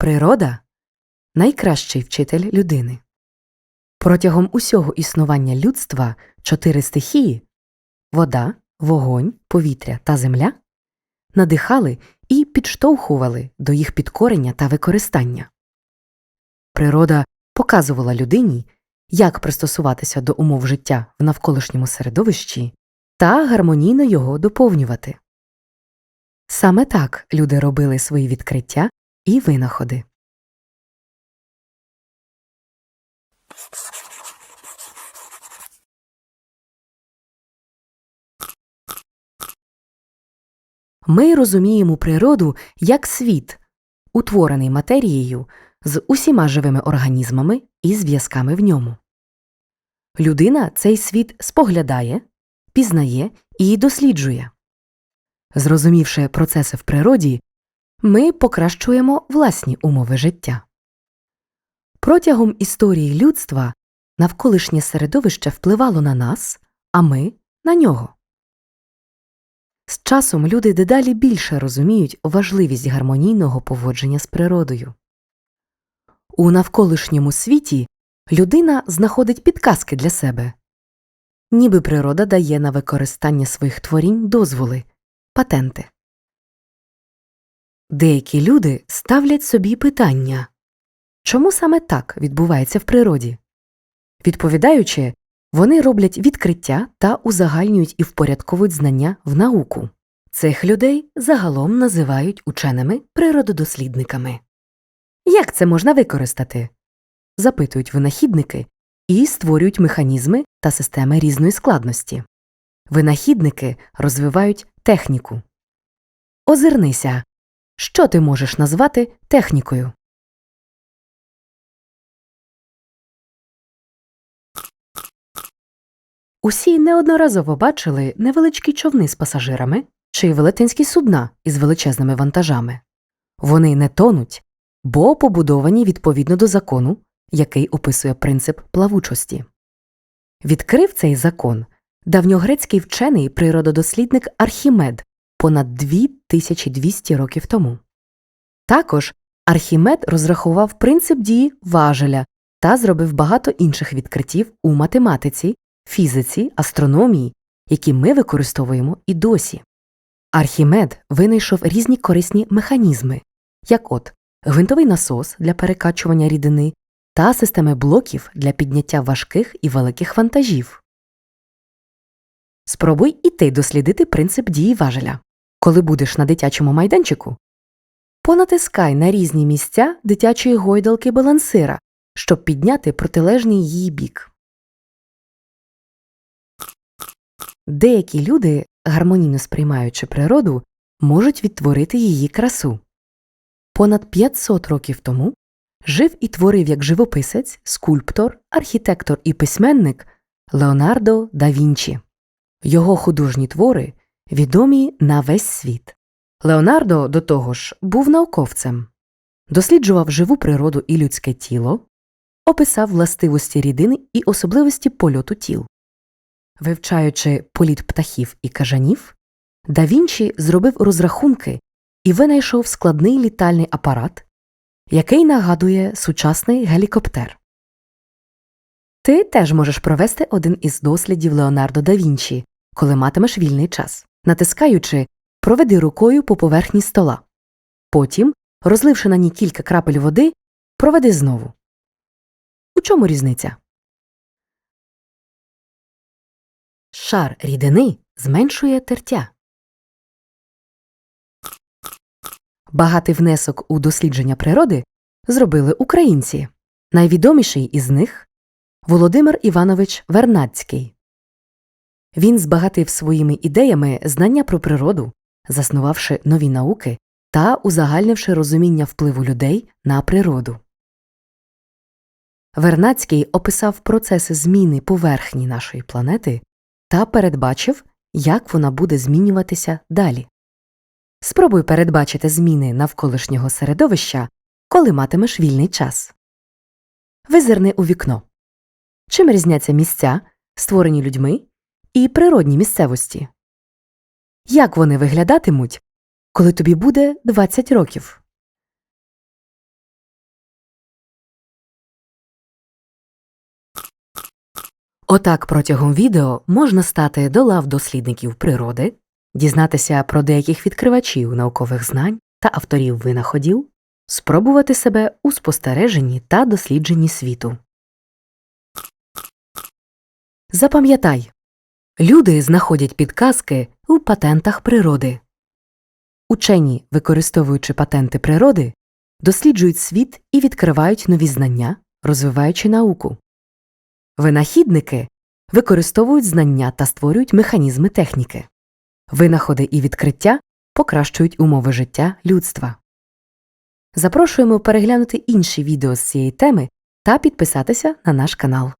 Природа найкращий вчитель людини. Протягом усього існування людства чотири стихії вода, вогонь, повітря та земля надихали і підштовхували до їх підкорення та використання. Природа показувала людині, як пристосуватися до умов життя в навколишньому середовищі та гармонійно його доповнювати. Саме так люди робили свої відкриття і винаходи. Ми розуміємо природу як світ, утворений матерією з усіма живими організмами і зв'язками в ньому. Людина цей світ споглядає, пізнає і досліджує. Зрозумівши процеси в природі, ми покращуємо власні умови життя. Протягом історії людства навколишнє середовище впливало на нас, а ми на нього. З часом люди дедалі більше розуміють важливість гармонійного поводження з природою. У навколишньому світі людина знаходить підказки для себе, ніби природа дає на використання своїх творінь дозволи, патенти. Деякі люди ставлять собі питання чому саме так відбувається в природі? Відповідаючи, вони роблять відкриття та узагальнюють і впорядковують знання в науку. Цих людей загалом називають ученими природодослідниками. Як це можна використати? запитують винахідники і створюють механізми та системи різної складності. Винахідники розвивають техніку. Озирнися, що ти можеш назвати технікою? Усі неодноразово бачили невеличкі човни з пасажирами чи велетенські судна із величезними вантажами. Вони не тонуть, бо побудовані відповідно до закону, який описує принцип плавучості. Відкрив цей закон давньогрецький вчений природодослідник Архімед понад 2200 років тому. Також Архімед розрахував принцип дії важеля та зробив багато інших відкриттів у математиці, фізиці, астрономії, які ми використовуємо і досі. Архімед винайшов різні корисні механізми, як от гвинтовий насос для перекачування рідини та системи блоків для підняття важких і великих вантажів. Спробуй і ти дослідити принцип дії важеля. Коли будеш на дитячому майданчику, понатискай на різні місця дитячої гойдалки балансира, щоб підняти протилежний її бік. Деякі люди, гармонійно сприймаючи природу, можуть відтворити її красу. Понад 500 років тому жив і творив як живописець, скульптор, архітектор і письменник Леонардо да Вінчі. Його художні твори відомі на весь світ. Леонардо, до того ж, був науковцем, досліджував живу природу і людське тіло, описав властивості рідини і особливості польоту тіл. Вивчаючи політ птахів і кажанів, да Вінчі зробив розрахунки і винайшов складний літальний апарат, який нагадує сучасний гелікоптер. Ти теж можеш провести один із дослідів Леонардо да Вінчі, коли матимеш вільний час. Натискаючи, проведи рукою по поверхні стола. Потім, розливши на ній кілька крапель води, проведи знову. У чому різниця? Шар рідини зменшує тертя. Багатий внесок у дослідження природи зробили українці. Найвідоміший із них Володимир Іванович Вернадський. Він збагатив своїми ідеями знання про природу, заснувавши нові науки та узагальнивши розуміння впливу людей на природу. Вернадський описав процеси зміни поверхні нашої планети та передбачив, як вона буде змінюватися далі. Спробуй передбачити зміни навколишнього середовища, коли матимеш вільний час. Визирни у вікно. Чим різняться місця, створені людьми, і природні місцевості. Як вони виглядатимуть, коли тобі буде 20 років? Отак протягом відео можна стати до лав дослідників природи, дізнатися про деяких відкривачів наукових знань та авторів винаходів, спробувати себе у спостереженні та дослідженні світу. Запам'ятай люди знаходять підказки у патентах природи. Учені, використовуючи патенти природи, досліджують світ і відкривають нові знання, розвиваючи науку. Винахідники використовують знання та створюють механізми техніки. Винаходи і відкриття покращують умови життя людства. Запрошуємо переглянути інші відео з цієї теми та підписатися на наш канал.